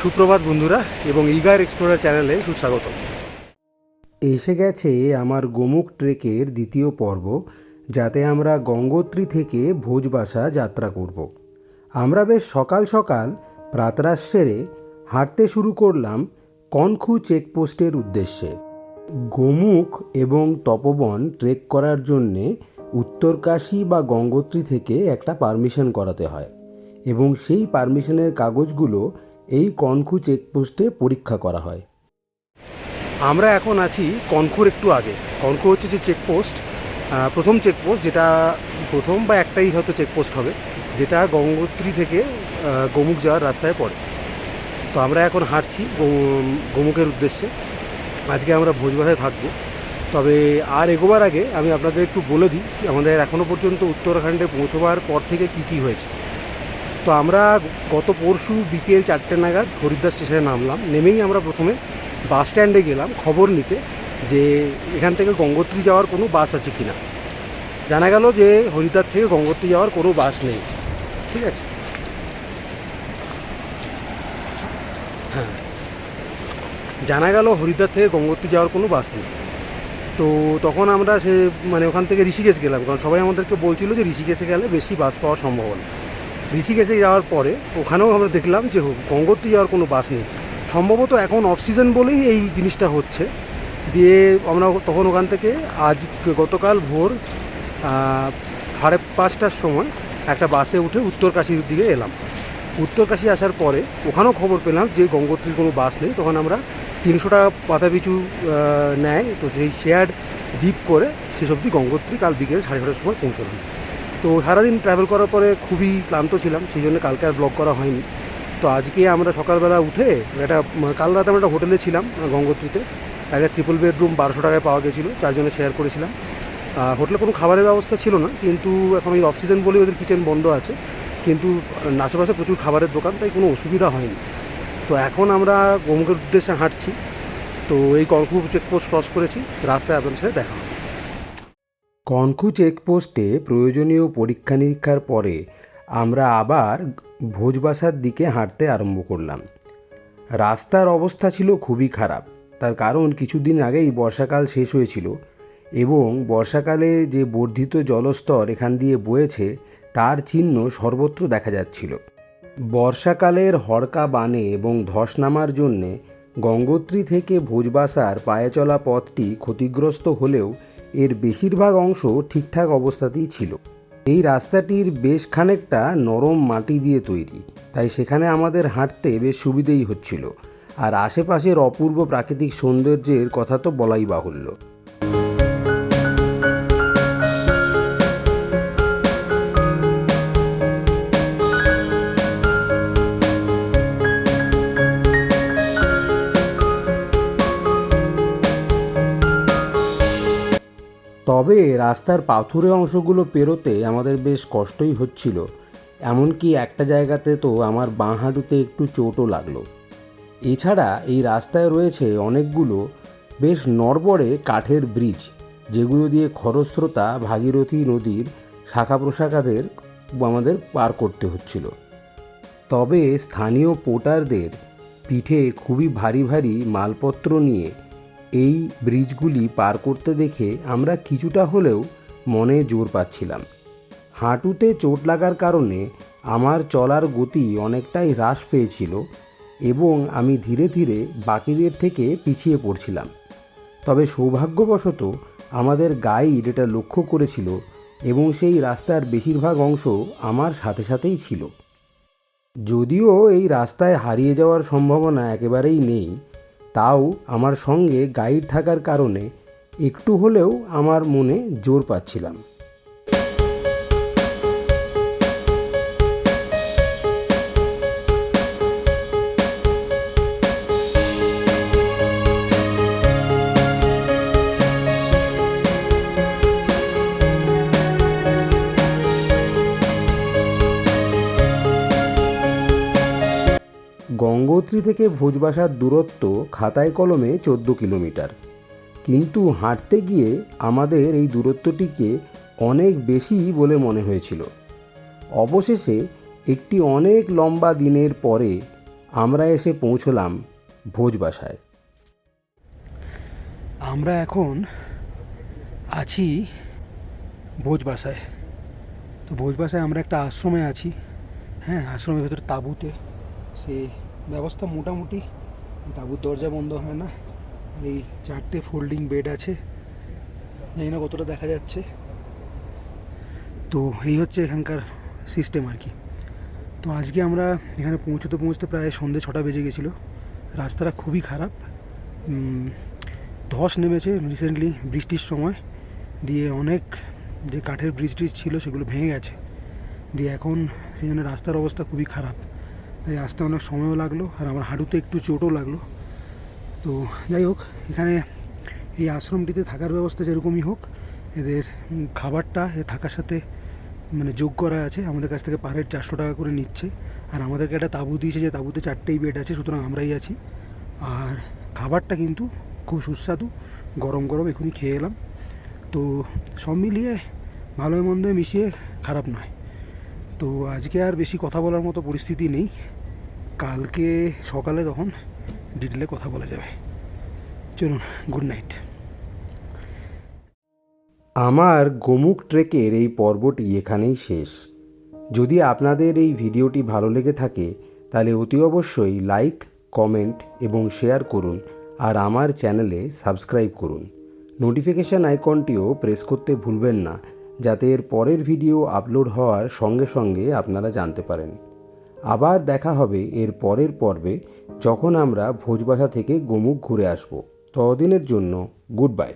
সুপ্রভাত বন্ধুরা এবং ইগার এক্সপ্লোরার চ্যানেলে সুস্বাগত এসে গেছে আমার গোমুখ ট্রেকের দ্বিতীয় পর্ব, যাতে আমরা গঙ্গোত্রী থেকে ভোজবাসা যাত্রা করব। আমরা বেশ সকাল সকাল প্রাতরাশ সেরে হাঁটতে শুরু করলাম কনখু চেকপোস্টের উদ্দেশ্যে গোমুখ এবং তপবন ট্রেক করার জন্যে উত্তরকাশী বা গঙ্গোত্রী থেকে একটা পারমিশন করাতে হয় এবং সেই পারমিশনের কাগজগুলো এই কনখু চেকপোস্টে পরীক্ষা করা হয়। আমরা এখন আছি কনখুর একটু আগে। কনখুর হচ্ছে যে চেকপোস্ট প্রথম চেকপোস্ট যেটা প্রথম বা একটাই হয়তো চেকপোস্ট হবে, যেটা গঙ্গোত্রী থেকে গোমুখ যাওয়ার রাস্তায় পড়ে। তো আমরা এখন হাঁটছি গোমুখের উদ্দেশ্যে। আজকে আমরা ভোজবাসায় থাকব। তবে আর এগোবার আগে আমি আপনাদের একটু বলে দিই, আমাদের এখনও পর্যন্ত উত্তরাখণ্ডে পৌঁছবার পর থেকে কী কী হয়েছে। তো আমরা গত পরশু বিকেল চারটে নাগাদ হরিদ্বার স্টেশনে নামলাম। নেমেই আমরা প্রথমে বাস স্ট্যান্ডে গেলাম খবর নিতে যে এখান থেকে গঙ্গোত্রী যাওয়ার কোনো বাস আছে কি না জানা গেল যে হরিদ্বার থেকে গঙ্গোত্রী যাওয়ার কোনো বাস নেই। ঠিক আছে? হ্যাঁ। জানা গেল হরিদ্বার থেকে গঙ্গোত্রী যাওয়ার কোনো বাস নেই। তো তখন আমরা সে মানে ওখান থেকে ঋষিকেশ গেলাম। কারণ সবাই আমাদেরকে বলছিল যে ঋষিকেশে গেলে বেশি বাস পাওয়ার সম্ভাবনা ঋষিকেশে যাওয়ার পরে ওখানেও আমরা দেখলাম যে গঙ্গোত্রী যাওয়ার কোনো বাস নেই। সম্ভবত এখন অফ সিজন বলেই এই জিনিসটা হচ্ছে। দিয়ে আমরা তখন ওখান থেকে আজ গতকাল ভোর সাড়ে পাঁচটার সময় একটা বাসে উঠে উত্তরকাশীর দিকে এলাম। উত্তরকাশী আসার পরে ওখানেও খবর পেলাম যে গঙ্গোত্রীর কোনো বাস নেই। তখন আমরা তিনশো টাকা পাতা পিছু নেয়। তো সেই শেয়ার জিপ করে শেষ অবধি গঙ্গোত্রী কাল বিকেল সাড়ে ছটার সময় পৌঁছলাম। তো সারাদিন ট্রাভেল করার পরে খুবই ক্লান্ত ছিলাম, সেই জন্য কালকে আর ব্লগ করা হয়নি। তো আজকে আমরা সকালবেলা উঠে একটা কাল রাতে আমরা একটা হোটেলে ছিলাম, গঙ্গোত্রীতে। একটা ট্রিপল বেডরুম বারোশো টাকায় পাওয়া গেছিল জন্য শেয়ার করেছিলাম। হোটেলে কোনো খাবারের ব্যবস্থা ছিল না, কিন্তু এখন ওই অফ সিজন বলেই ওদের কিচেন বন্ধ আছে। কিন্তু আশেপাশে প্রচুর খাবারের দোকান, তাই কোনো অসুবিধা হয়নি। তো এখন আমরা গোমুখের উদ্দেশ্যে হাঁটছি। তো এই কনকু চেকপোস্ট ক্রস করেছি, রাস্তায় আপনাদের সাথে দেখা হবে। কনখু চেকপোস্টে প্রয়োজনীয় পরীক্ষা নিরীক্ষার পরে আমরা আবার ভোজবাসার দিকে হাঁটতে আরম্ভ করলাম। রাস্তার অবস্থা ছিল খুবই খারাপ। তার কারণ কিছুদিন আগেই বর্ষাকাল শেষ হয়েছিল এবং বর্ষাকালে যে বর্ধিত জলস্তর এখান দিয়ে বয়েছে, তার চিহ্ন সর্বত্র দেখা যাচ্ছিল। বর্ষাকালের হড়কা বানে এবং ধস নামার জন্যে গঙ্গোত্রী থেকে ভোজবাসার পায়ে চলা পথটি ক্ষতিগ্রস্ত হলেও এর বেশিরভাগ অংশ ঠিকঠাক অবস্থাতেই ছিল। এই রাস্তাটির বেশ খানিকটা নরম মাটি দিয়ে তৈরি, তাই সেখানে আমাদের হাঁটতে বেশ সুবিধেই হচ্ছিল। আর আশেপাশের অপূর্ব প্রাকৃতিক সৌন্দর্যের কথা তো বলাই বাহুল্য। তবে রাস্তার পাথুরে অংশগুলো পেরোতে আমাদের বেশ কষ্টই হচ্ছিল। এমনকি একটা জায়গাতে তো আমার বাঁ হাঁটুতে একটু চোটও লাগল। এছাড়া এই রাস্তায় রয়েছে অনেকগুলো বেশ নড়বড়ে কাঠের ব্রিজ, যেগুলো দিয়ে খরস্রোতা, ভাগীরথী নদীর শাখা প্রশাখাদের আমাদের পার করতে হচ্ছিল। তবে স্থানীয় পোর্টারদের পিঠে খুবই ভারী ভারী মালপত্র নিয়ে এই ব্রিজগুলি পার করতে দেখে আমরা কিছুটা হলেও মনে জোর পাচ্ছিলাম। হাঁটুতে চোট লাগার কারণে আমার চলার গতি অনেকটাই হ্রাস পেয়েছিল এবং আমি ধীরে ধীরে বাকিদের থেকে পিছিয়ে পড়ছিলাম। তবে সৌভাগ্যবশত আমাদের গাইড এটা লক্ষ্য করেছিল এবং সেই রাস্তার বেশিরভাগ অংশ আমার সাথে সাথেই ছিল। যদিও এই রাস্তায় হারিয়ে যাওয়ার সম্ভাবনা একেবারেই নেই তাও আমার সঙ্গে গাইড থাকার কারণে একটু হলেও আমার মনে জোর পাচ্ছিলাম। গঙ্গোত্রী থেকে ভোজবাসার দূরত্ব খাতায় কলমে চোদ্দ কিলোমিটার। কিন্তু হাঁটতে গিয়ে আমাদের এই দূরত্বটিকে অনেক বেশি বলে মনে হয়েছিল। অবশেষে একটি অনেক লম্বা দিনের পরে আমরা এসে পৌঁছলাম ভোজবাসায়। আমরা এখন আছি ভোজবাসায়। তো ভোজবাসায় আমরা একটা আশ্রমে আছি। হ্যাঁ আশ্রমের ভেতরে তাঁবুতে। সে ব্যবস্থা মোটামুটি, তাঁবুর দরজা বন্ধ হয় না এই চারটে ফোল্ডিং বেড আছে, জানি না কতটা দেখা যাচ্ছে। তো এই হচ্ছে এখানকার সিস্টেম আর কি। তো আজকে আমরা এখানে পৌঁছতে পৌঁছতে প্রায় সন্ধ্যে ছটা বেজে গেছিল। রাস্তাটা খুবই খারাপ। ধস নেমেছে রিসেন্টলি বৃষ্টির সময়। দিয়ে অনেক যে কাঠের ব্রিজ ছিল সেগুলো ভেঙে গেছে। দিয়ে এখন সেই জন্য রাস্তার অবস্থা খুবই খারাপ। তাই আসতে অনেক সময়ও লাগল আর আমার হাঁটুতে একটু চোটও লাগল। তো যাই হোক, এখানে এই আশ্রমটিতে থাকার ব্যবস্থা যেরকমই হোক, এদের খাবারটা এ থাকার সাথে মানে যোগ করা আছে। আমাদের কাছ থেকে পার হেড চারশো টাকা করে নিচ্ছে। আর আমাদেরকে একটা তাঁবু দিয়েছে যে তাঁবুতে চারটেই বেড আছে, সুতরাং আমরাই আছি। আর খাবারটা কিন্তু খুব সুস্বাদু, গরম গরম এখনই খেয়ে এলাম। তো সব মিলিয়ে ভালোই মন্দ মিশিয়ে খারাপ নয়। তো আজকে আর বেশি কথা বলার মতো পরিস্থিতি নেই। কালকে সকালে তখন ডিটেলে কথা বলা যাবে। চলুন গুড নাইট আমার গোমুখ ট্রেকের এই পর্বটি এখানেই শেষ। যদি আপনাদের এই ভিডিওটি ভালো লেগে থাকে, তাহলে অতি অবশ্যই লাইক কমেন্ট এবং শেয়ার করুন আর আমার চ্যানেলে সাবস্ক্রাইব করুন। নোটিফিকেশান আইকনটিও প্রেস করতে ভুলবেন না। যাতে এর পরের ভিডিও আপলোড হওয়ার সঙ্গে সঙ্গে আপনারা জানতে পারেন। আবার দেখা হবে এর পরের পর্বে যখন আমরা ভোজবাসা থেকে গোমুখ ঘুরে আসব। ততদিনের জন্য গুড বাই।